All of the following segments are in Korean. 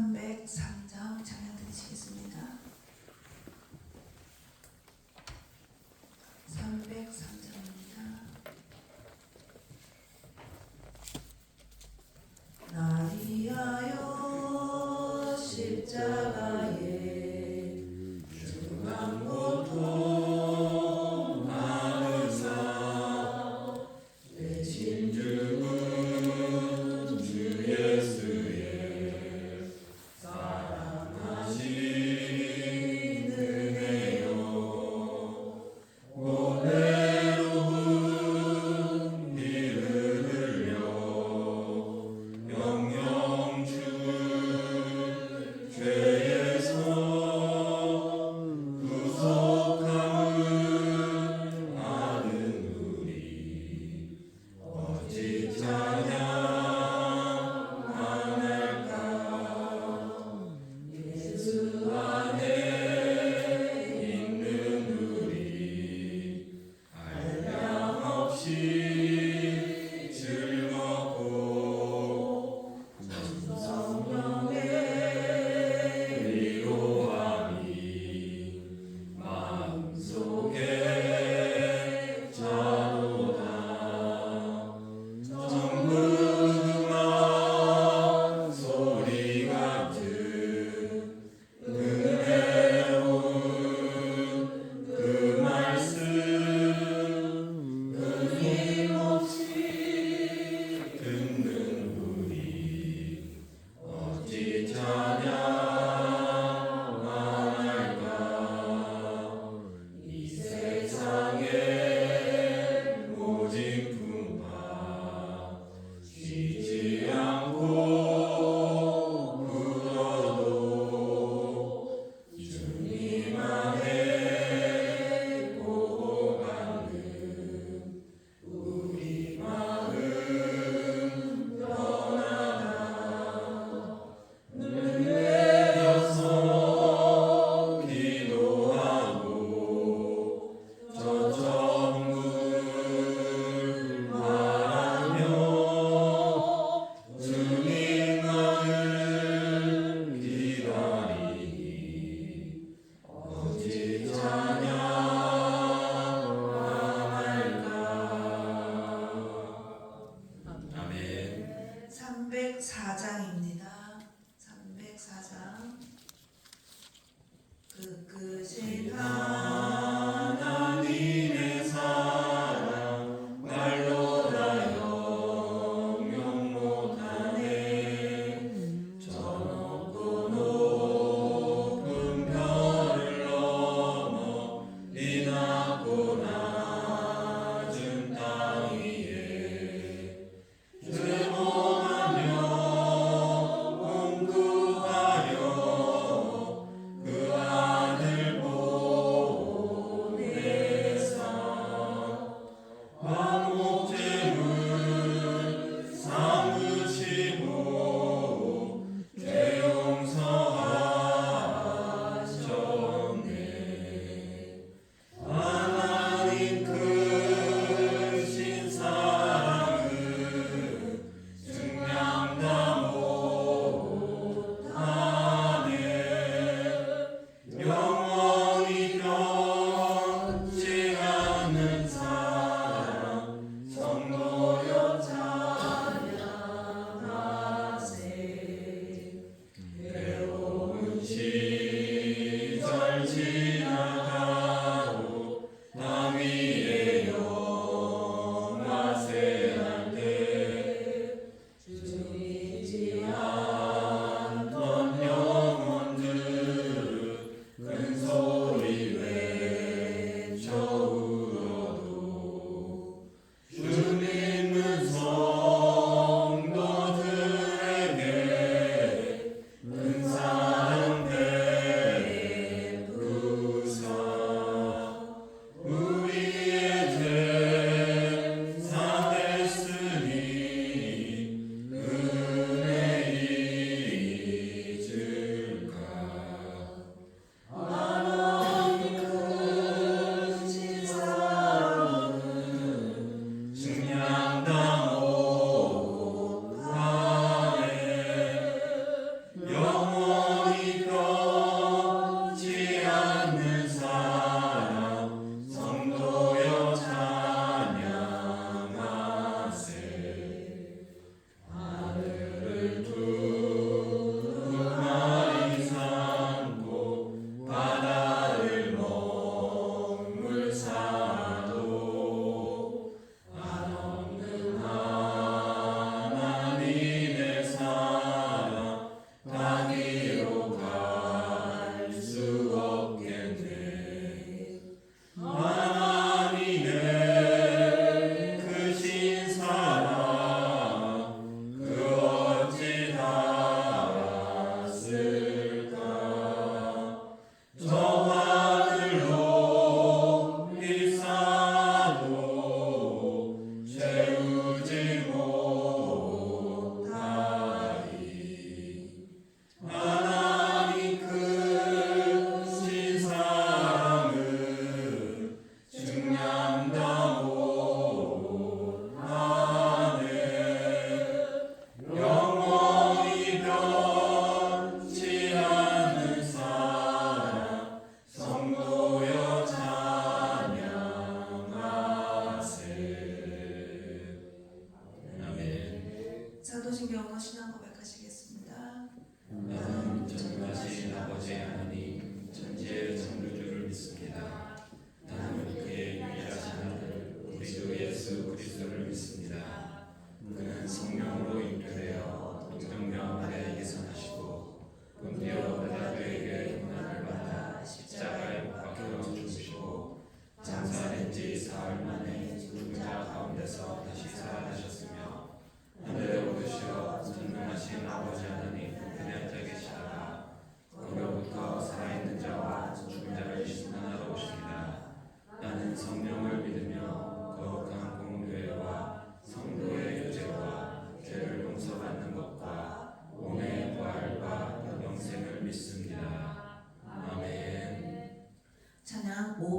303장 장면 드리시겠습니다. 303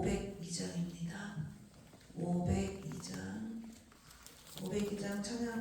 502장입니다. 502장 502장 찬양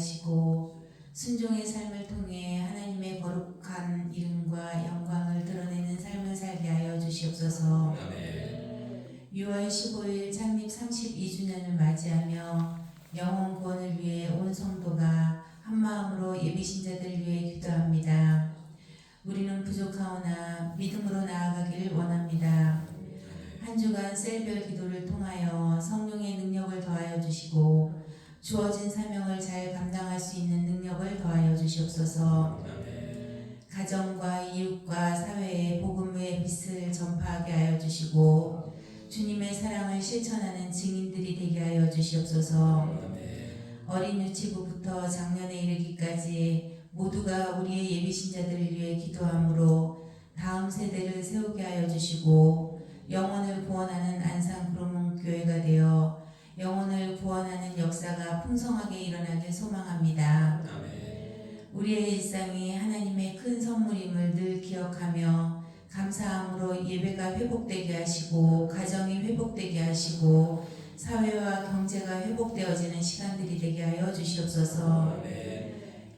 하시고 순종의 삶을 통해 하나님의 거룩한 이름과 영광을 드러내는 삶을 살게 하여 주시옵소서. 6월 15일 창립 32주년을 맞이하며 영혼 구원을 위해 온 성도가 한 마음으로 예비 신자들 위해 기도합니다. 우리는 부족하오나 믿음으로 나아가기를 원합니다. 한 주간 셀별 기도를 통하여 성령의 능력을 더하여 주시고 주어진 주옵소서. 가정과 이웃과 사회에 복음의 빛을 전파하게 하여 주시고 주님의 사랑을 실천하는 증인들이 되게 하여 주시옵소서. 어린 유치부부터 작년에 이르기까지 모두가 우리의 예비 신자들을 위해 기도함으로 다음 세대를 세우게 하여 주시고 영혼을 구원하는 안산 그로몬 교회가 되어 영혼을 구원하는 역사가 풍성하게 일어나길 소망합니다. 우리의 일상이 하나님의 큰 선물임을 늘 기억하며 감사함으로 예배가 회복되게 하시고 가정이 회복되게 하시고 사회와 경제가 회복되어지는 시간들이 되게 하여 주시옵소서.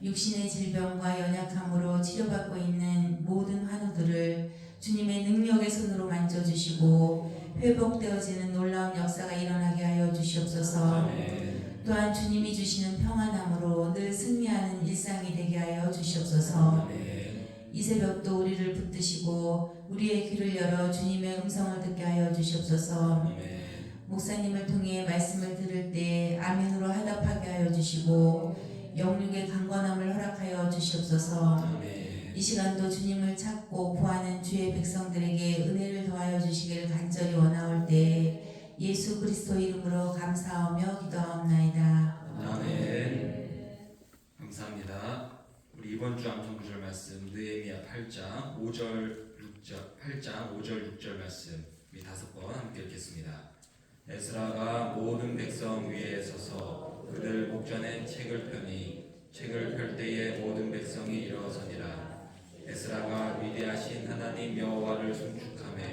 육신의 질병과 연약함으로 치료받고 있는 모든 환우들을 주님의 능력의 손으로 만져주시고 회복되어지는 놀라운 역사가 일어나게 하여 주시옵소서. 아멘. 또한 주님이 주시는 평안함으로 늘 승리하는 일상이 되게 하여 주시옵소서. 아멘. 이 새벽도 우리를 붙드시고 우리의 귀를 열어 주님의 음성을 듣게 하여 주시옵소서. 목사님을 통해 말씀을 들을 때 아멘으로 하답하게 하여 주시고 영육의 강건함을 허락하여 주시옵소서. 이 시간도 주님을 찾고 구하는 주의 백성들에게 은혜를 더하여 주시기를 간절히 원하올 때 예수 그리스도 이름으로 감사하며 기도하옵나이다. 아멘. 감사합니다. 우리 이번 주 암송 구절 말씀 느헤미야 8장 5절 6절 8장 5절 6절 말씀 이 다섯 번 함께 읽겠습니다. 에스라가 모든 백성 위에 서서 그들 목전에 책을 펴니 책을 펼 때에 모든 백성이 일어서니라. 에스라가 위대하신 하나님 여호와를 송축하며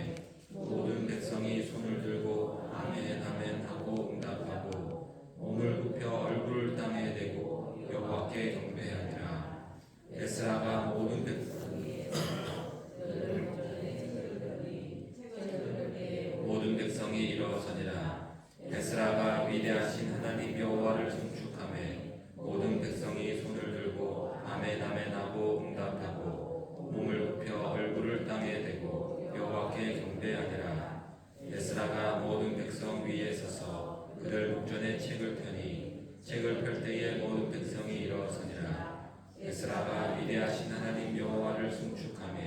모든 백성이 손을 들고 아멘 아멘 하고 응답하고 몸을 굽혀 얼굴을 땅에 대고 여호와께 경배하니라. 에스라가 모든 백성이 모든 백성이 일어서니라. 에스라가 위대하신 하나님 여호와를 송축하며 모든 백성이 손을 들고 아멘 아멘 하고 응답하고 몸을 굽혀 얼굴을 땅에 대고 여호와께 경배하니라. 에스라가 모든 백성 위에 서서 그들 목전에 책을 펴니 책을 펼 때에 모든 백성이 일어서니라. 에스라가 위대하신 하나님 여호와를 송축하며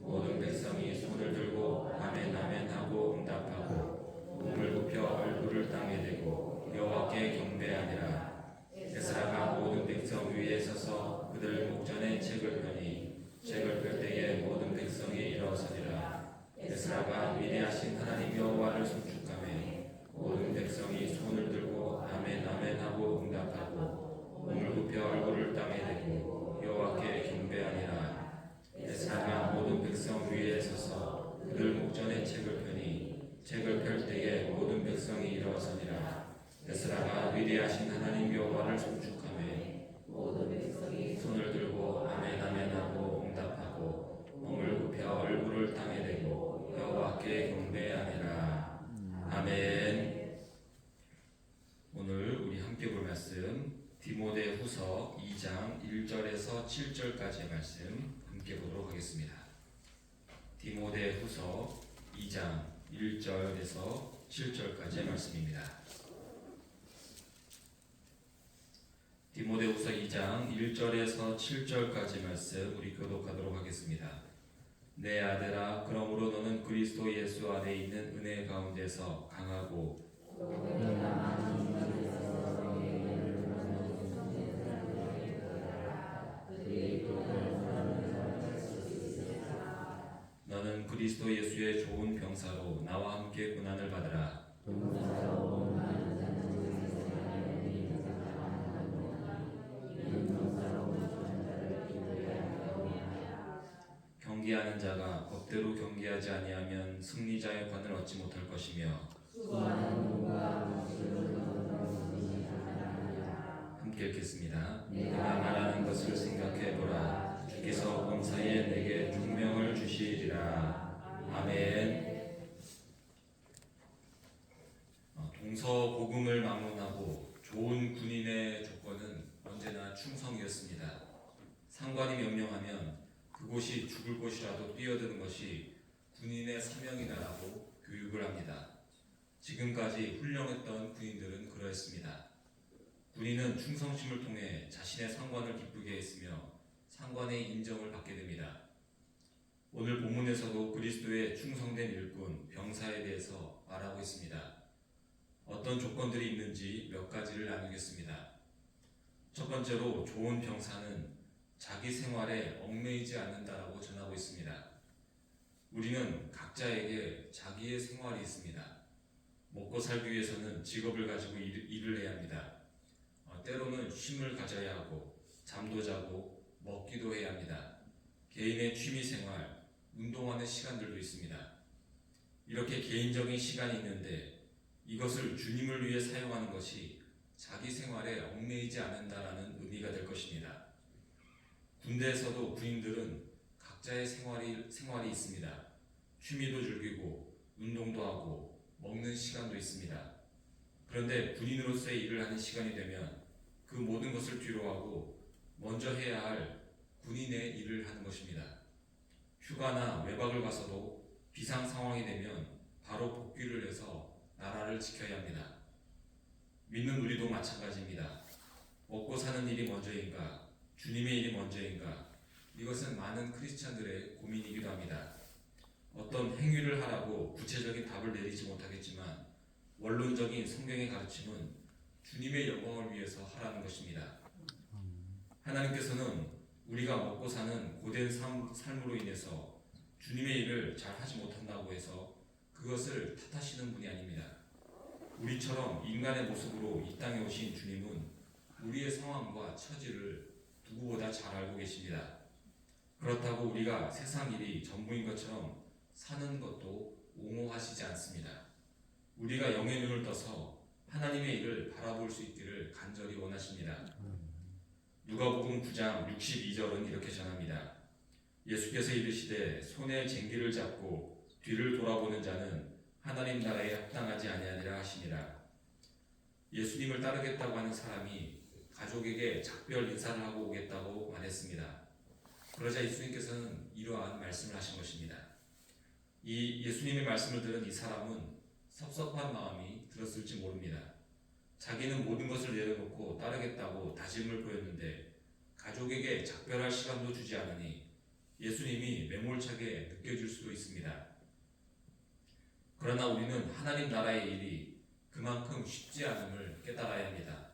모든 백성이 손을 들고 아멘 아멘 하고 응답하고 몸을 굽혀 얼굴을 땅에 대고 여호와께 경배하니라. 에스라가 모든 백성 위에 서서 그들 목전에 책을 펴니 책을 펼 때에 모든 백성이 일어서니라. 에스라가 위대하신 하나님 여호와를 송축하며 모든 백성이 손을 들고 아멘 아멘 하고 응답하고 몸을 굽혀 얼굴을 땅에 대고 여호와께 경배하니라. 에스라가 모든 백성 위에 서서 그들 목전에 책을 펴니 책을 펼 때에 모든 백성이 일어서니라. 에스라가 위대하신 하나님 여호와를 송축하며 모든 백성이 손을 들고 아멘 아멘 하고 응답하고 몸을 굽혀 얼굴을 땅에 대고 여호와께 경배하니라. 아멘. 오늘 우리 함께 볼 말씀 디모데 후서 2장 1절에서 7절까지의 말씀 함께 보도록 하겠습니다. 디모데 후서 2장 1절에서 7절까지의 말씀입니다. 디모데 후서 2장 1절에서 7절까지 말씀 우리 교독하도록 하겠습니다. 내 아들아 그러므로 너는 그리스도 예수 안에 있는 은혜 가운데서 강하고 병사로 나와 함께 고난을 받으라. 경계하는 자가 법대로 경계하지 아니하면 승리자의 관을 얻지 못할 것이며 함께 읽겠습니다. 내가 말하는 것을 생각해 보라. 주께서 범사에 내게 중명을 주시리라. 아멘. 어, 동서 복음을 막론하고 좋은 군인의 조건은 언제나 충성이었습니다. 상관이 명령하면 그곳이 죽을 곳이라도 뛰어드는 것이 군인의 사명이다라고 교육을 합니다. 지금까지 훌륭했던 군인들은 그러했습니다. 군인은 충성심을 통해 자신의 상관을 기쁘게 했으며 상관의 인정을 받게 됩니다. 오늘 본문에서도 그리스도의 충성된 일꾼 병사에 대해서 말하고 있습니다. 어떤 조건들이 있는지 몇 가지를 나누겠습니다. 첫 번째로 좋은 병사는 자기 생활에 얽매이지 않는다라고 전하고 있습니다. 우리는 각자에게 자기의 생활이 있습니다. 먹고 살기 위해서는 직업을 가지고 일, 일을 해야 합니다. 어, 때로는 쉼을 가져야 하고 잠도 자고 먹기도 해야 합니다. 개인의 취미 생활, 운동하는 시간들도 있습니다. 이렇게 개인적인 시간이 있는데 이것을 주님을 위해 사용하는 것이 자기 생활에 얽매이지 않는다라는 의미가 될 것입니다. 군대에서도 군인들은 각자의 생활이, 생활이 있습니다. 취미도 즐기고 운동도 하고 먹는 시간도 있습니다. 그런데 군인으로서의 일을 하는 시간이 되면 그 모든 것을 뒤로하고 먼저 해야 할 군인의 일을 하는 것입니다. 휴가나 외박을 가서도 비상 상황이 되면 바로 복귀를 해서 나라를 지켜야 합니다. 믿는 우리도 마찬가지입니다. 먹고 사는 일이 먼저인가, 주님의 일이 먼저인가, 이것은 많은 크리스찬들의 고민이기도 합니다. 어떤 행위를 하라고 구체적인 답을 내리지 못하겠지만, 원론적인 성경의 가르침은 주님의 영광을 위해서 하라는 것입니다. 하나님께서는 우리가 먹고 사는 고된 삶, 삶으로 인해서 주님의 일을 잘 하지 못한다고 해서 그것을 탓하시는 분이 아닙니다. 우리처럼 인간의 모습으로 이 땅에 오신 주님은 우리의 상황과 처지를 누구보다 잘 알고 계십니다. 그렇다고 우리가 세상 일이 전부인 것처럼 사는 것도 옹호하시지 않습니다. 우리가 영의 눈을 떠서 하나님의 일을 바라볼 수 있기를 간절히 원하십니다. 누가복음 9장 62절은 이렇게 전합니다. 예수께서 이르시되 손에 쟁기를 잡고 뒤를 돌아보는 자는 하나님 나라에 합당하지 아니하니라 하시니라. 예수님을 따르겠다고 하는 사람이 가족에게 작별 인사를 하고 오겠다고 말했습니다. 그러자 예수님께서는 이러한 말씀을 하신 것입니다. 이 예수님의 말씀을 들은 이 사람은 섭섭한 마음이 들었을지 모릅니다. 자기는 모든 것을 내려놓고 따르겠다고 다짐을 보였는데 가족에게 작별할 시간도 주지 않으니 예수님이 매몰차게 느껴질 수도 있습니다. 그러나 우리는 하나님 나라의 일이 그만큼 쉽지 않음을 깨달아야 합니다.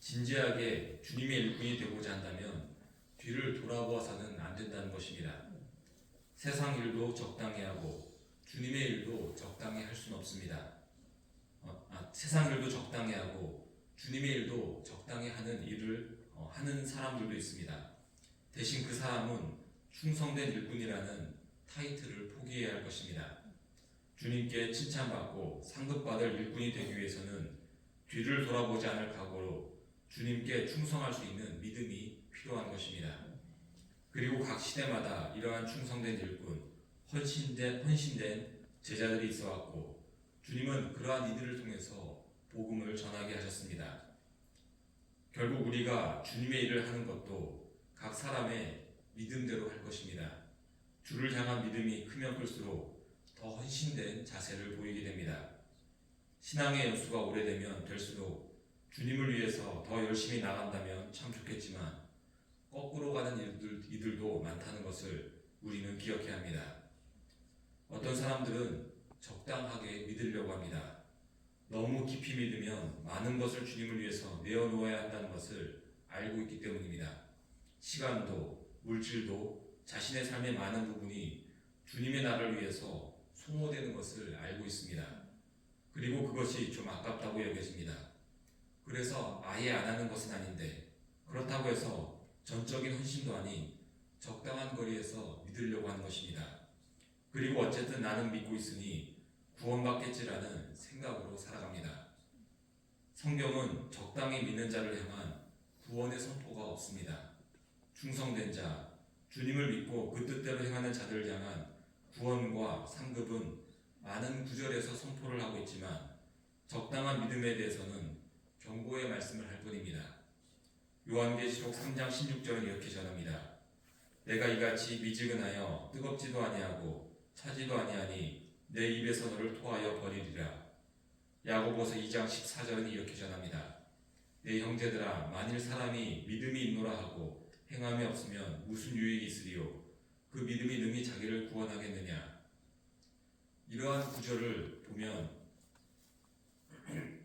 진지하게 주님의 일꾼이 되고자 한다면 뒤를 돌아보아서는 안 된다는 것입니다. 세상 일도 적당히 하고 주님의 일도 적당히 할 수는 없습니다. 어, 아, 세상 일도 적당히 하고 주님의 일도 적당히 하는 일을 어, 하는 사람들도 있습니다. 대신 그 사람은 충성된 일꾼이라는 타이틀을 포기해야 할 것입니다. 주님께 칭찬받고 상급받을 일꾼이 되기 위해서는 뒤를 돌아보지 않을 각오로 주님께 충성할 수 있는 믿음이 필요한 것입니다. 그리고 각 시대마다 이러한 충성된 일꾼, 헌신된, 헌신된 제자들이 있어 왔고, 주님은 그러한 이들을 통해서 복음을 전하게 하셨습니다. 결국 우리가 주님의 일을 하는 것도 각 사람의 믿음대로 할 것입니다. 주를 향한 믿음이 크면 클수록 더 헌신된 자세를 보이게 됩니다. 신앙의 연수가 오래되면 될수록 주님을 위해서 더 열심히 나간다면 참 좋겠지만 거꾸로 가는 일들, 이들도 많다는 것을 우리는 기억해야 합니다. 어떤 사람들은 적당하게 믿으려고 합니다. 너무 깊이 믿으면 많은 것을 주님을 위해서 내어놓아야 한다는 것을 알고 있기 때문입니다. 시간도, 물질도, 자신의 삶의 많은 부분이 주님의 나라를 위해서 소모되는 것을 알고 있습니다. 그리고 그것이 좀 아깝다고 여겨집니다. 그래서 아예 안 하는 것은 아닌데, 그렇다고 해서 전적인 헌신도 아닌 적당한 거리에서 믿으려고 하는 것입니다. 그리고 어쨌든 나는 믿고 있으니 구원받겠지라는 생각으로 살아갑니다. 성경은 적당히 믿는 자를 향한 구원의 선포가 없습니다. 충성된 자, 주님을 믿고 그 뜻대로 행하는 자들을 향한 구원과 상급은 많은 구절에서 선포를 하고 있지만 적당한 믿음에 대해서는 경고의 말씀을 할 뿐입니다. 요한계시록 3장 16절은 이렇게 전합니다. 내가 이같이 미지근하여 뜨겁지도 아니하고 차지도 아니하니 내 입에서 너를 토하여 버리리라. 야고보서 2장 14절은 이렇게 전합니다. 내 형제들아 만일 사람이 믿음이 있노라 하고 행함이 없으면 무슨 유익이 있으리요 그 믿음이 능히 자기를 구원하겠느냐 이러한 구절을 보면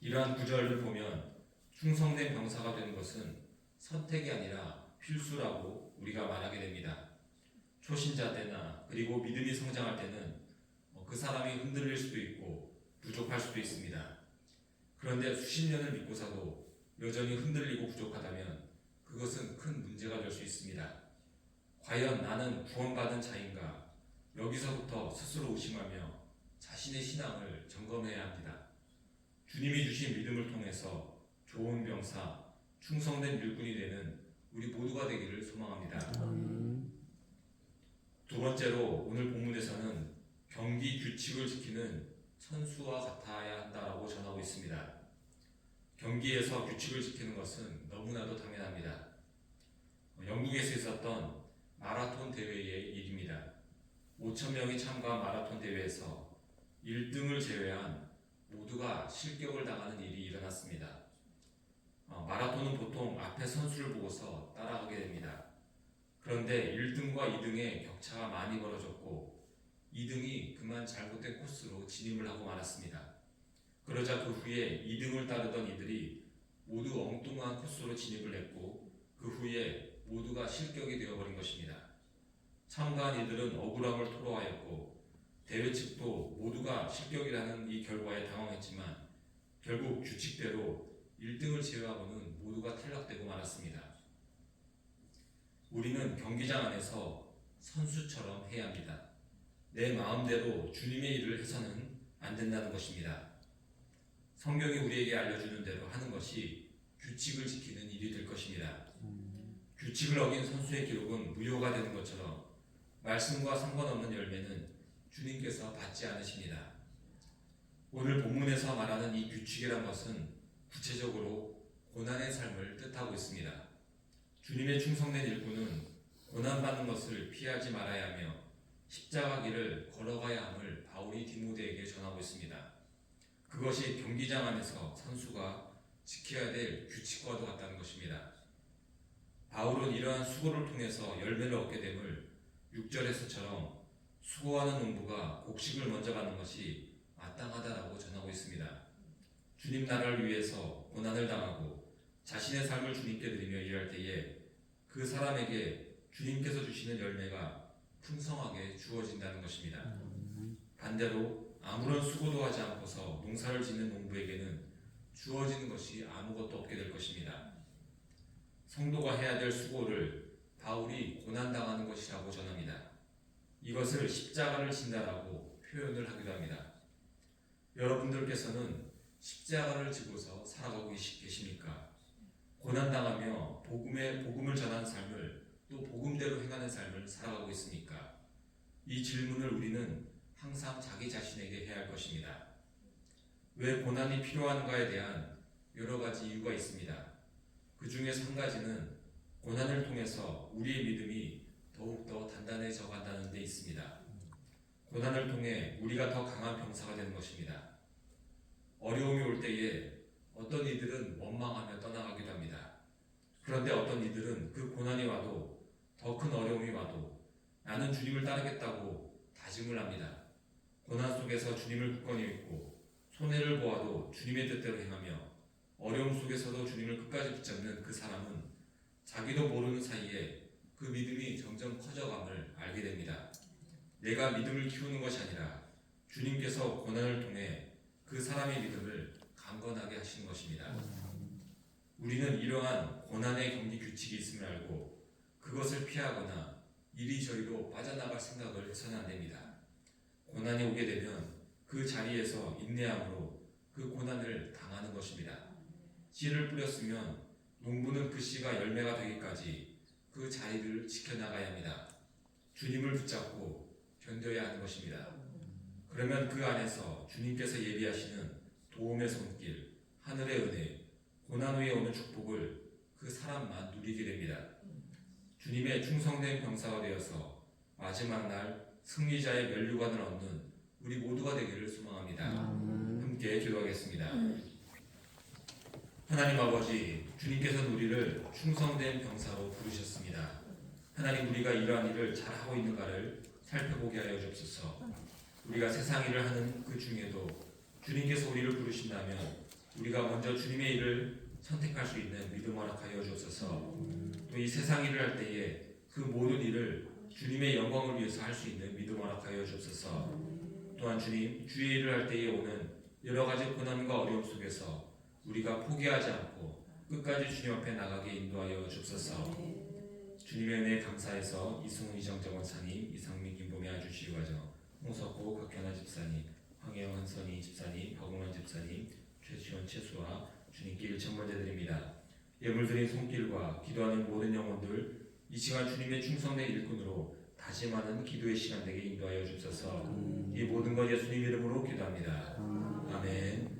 이러한 구절을 보면 충성된 병사가 되는 것은 선택이 아니라 필수라고 우리가 말하게 됩니다. 초신자 때나 그리고 믿음이 성장할 때는 어, 그 사람이 흔들릴 수도 있고 부족할 수도 있습니다. 그런데 수십 년을 믿고서도 여전히 흔들리고 부족하다면 그것은 큰 문제가 될 수 있습니다. 과연 나는 구원받은 자인가? 여기서부터 스스로 의심하며 자신의 신앙을 점검해야 합니다. 주님이 주신 믿음을 통해서 좋은 병사, 충성된 일꾼이 되는 우리 모두가 되기를 소망합니다. 두 번째로 오늘 본문에서는 경기 규칙을 지키는 선수와 같아야 한다라고 전하고 있습니다. 경기에서 규칙을 지키는 것은 너무나도 당연합니다. 어, 영국에서 있었던 마라톤 대회의 일입니다. 5천 명이 참가한 마라톤 대회에서 1등을 제외한 모두가 실격을 당하는 일이 일어났습니다. 어, 마라톤은 보통 앞에 선수를 보고서 따라가게 됩니다. 그런데 1등과 2등의 격차가 많이 벌어졌고 2등이 그만 잘못된 코스로 진입을 하고 말았습니다. 그러자 그 후에 2등을 따르던 이들이 모두 엉뚱한 코스로 진입을 했고 그 후에 모두가 실격이 되어버린 것입니다. 참가한 이들은 억울함을 토로하였고 대회 측도 모두가 실격이라는 이 결과에 당황했지만 결국 규칙대로 1등을 제외하고는 모두가 탈락되고 말았습니다. 우리는 경기장 안에서 선수처럼 해야 합니다. 내 마음대로 주님의 일을 해서는 안 된다는 것입니다. 성경이 우리에게 알려주는 대로 하는 것이 규칙을 지키는 일이 될 것입니다. 규칙을 어긴 선수의 기록은 무효가 되는 것처럼 말씀과 상관없는 열매는 주님께서 받지 않으십니다. 오늘 본문에서 말하는 이 규칙이란 것은 구체적으로 고난의 삶을 뜻하고 있습니다. 주님의 충성된 일꾼은 고난받는 것을 피하지 말아야 하며 십자가 길을 걸어가야 함을 바울이 디모데에게 전하고 있습니다. 그것이 경기장 안에서 선수가 지켜야 될 규칙과도 같다는 것입니다. 바울은 이러한 수고를 통해서 열매를 얻게 됨을 6절에서처럼 수고하는 농부가 곡식을 먼저 받는 것이 마땅하다라고 전하고 있습니다. 주님 나라를 위해서 고난을 당하고 자신의 삶을 주님께 드리며 일할 때에 그 사람에게 주님께서 주시는 열매가 풍성하게 주어진다는 것입니다. 반대로 아무런 수고도 하지 않고서 농사를 짓는 농부에게는 주어지는 것이 아무것도 없게 될 것입니다. 성도가 해야 될 수고를 바울이 고난당하는 것이라고 전합니다. 이것을 십자가를 진다라고 표현을 하기도 합니다. 여러분들께서는 십자가를 지고서 살아가고 계십니까? 고난당하며 복음의 복음을 전하는 삶을 또 복음대로 행하는 삶을 살아가고 있습니까? 이 질문을 우리는 항상 자기 자신에게 해야 할 것입니다. 왜 고난이 필요한가에 대한 여러 가지 이유가 있습니다. 그 중에서 한 가지는 고난을 통해서 우리의 믿음이 더욱더 단단해져 간다는 데 있습니다. 고난을 통해 우리가 더 강한 병사가 되는 것입니다. 어려움이 올 때에 어떤 이들은 원망하며 떠나가기도 합니다. 그런데 어떤 이들은 그 고난이 와도 더 큰 어려움이 와도 나는 주님을 따르겠다고 다짐을 합니다. 고난 속에서 주님을 굳건히 믿고 손해를 보아도 주님의 뜻대로 행하며 어려움 속에서도 주님을 끝까지 붙잡는 그 사람은 자기도 모르는 사이에 그 믿음이 점점 커져감을 알게 됩니다. 내가 믿음을 키우는 것이 아니라 주님께서 고난을 통해 그 사람의 믿음을 강건하게 하시는 것입니다. 우리는 이러한 고난의 경기 규칙이 있음을 알고 그것을 피하거나 이리저리로 빠져나갈 생각을 해서는 안 됩니다. 고난이 오게 되면 그 자리에서 인내함으로 그 고난을 당하는 것입니다. 씨를 뿌렸으면 농부는 그 씨가 열매가 되기까지 그 자리를 지켜나가야 합니다. 주님을 붙잡고 견뎌야 하는 것입니다. 그러면 그 안에서 주님께서 예비하시는 도움의 손길, 하늘의 은혜, 고난 후에 오는 축복을 그 사람만 누리게 됩니다. 주님의 충성된 병사가 되어서 마지막 날 승리자의 면류관을 얻는 우리 모두가 되기를 소망합니다. 함께 기도하겠습니다. 하나님 아버지, 주님께서는 우리를 충성된 병사로 부르셨습니다. 하나님 우리가 이러한 일을 잘하고 있는가를 살펴보게 하여 주옵소서. 우리가 세상 일을 하는 그 중에도 주님께서 우리를 부르신다면 우리가 먼저 주님의 일을 선택할 수 있는 믿음 허락하여 주옵소서. 또또이 세상 일을 할 때에 그 모든 일을 주님의 영광을 위해서 할 수 있는 믿음 허락하여 주옵소서. 또한 주님 주의 일을 할 때에 오는 여러 가지 고난과 어려움 속에서 우리가 포기하지 않고 끝까지 주님 앞에 나가게 인도하여 주옵소서. 주님의 은혜 감사해서 이승훈 이정정 원사님, 이상민 김범희 아주시 과정, 홍석호 박현아 집사님, 황혜영 한선희 집사님, 박웅환 집사님, 최지원 최수와 주님께 일천 번째 드립니다. 예물 드린 손길과 기도하는 모든 영혼들 이 시간 주님의 충성된 일꾼으로 다짐하는 기도의 시간 되게 인도하여 주옵소서. 이 모든 것 예수님 이름으로 기도합니다. 아멘.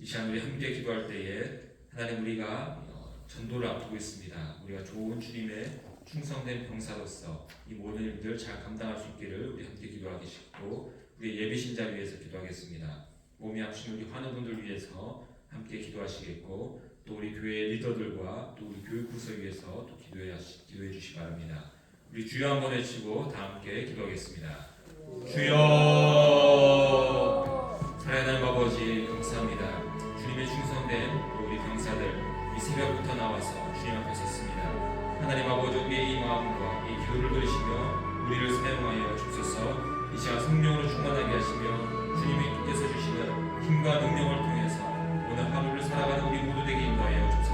이 시간 우리 함께 기도할 때에 하나님 우리가 어, 전도를 앞두고 있습니다. 우리가 좋은 주님의 충성된 병사로서 이 모든 일들 잘 감당할 수 있기를 우리 함께 기도하기 싶고 우리 예비 신자 위해서 기도하겠습니다. 몸이 아프신 우리 환우분들 위해서 함께 기도하시겠고 또 우리 교회 리더들과 또 우리 교육 부서 위해서 또 기도해, 기도해 주시 기 바랍니다. 우리 주여 한번 외치고 다 함께 기도하겠습니다. 주여 사랑하는 아버지 감사합니다. 예배 충성된 우리 강사들 이 새벽부터 나와서 주님 앞에 섰습니다. 하나님 아버지 우리의 이 마음과 이 교를 들으시며 우리를 사용하여 주셔서 이 시간 성령으로 충만하게 하시며 주님께서 주시는 힘과 능력을 통해서 오늘 하루를 살아가는 우리 모두에게 임하여 주소서.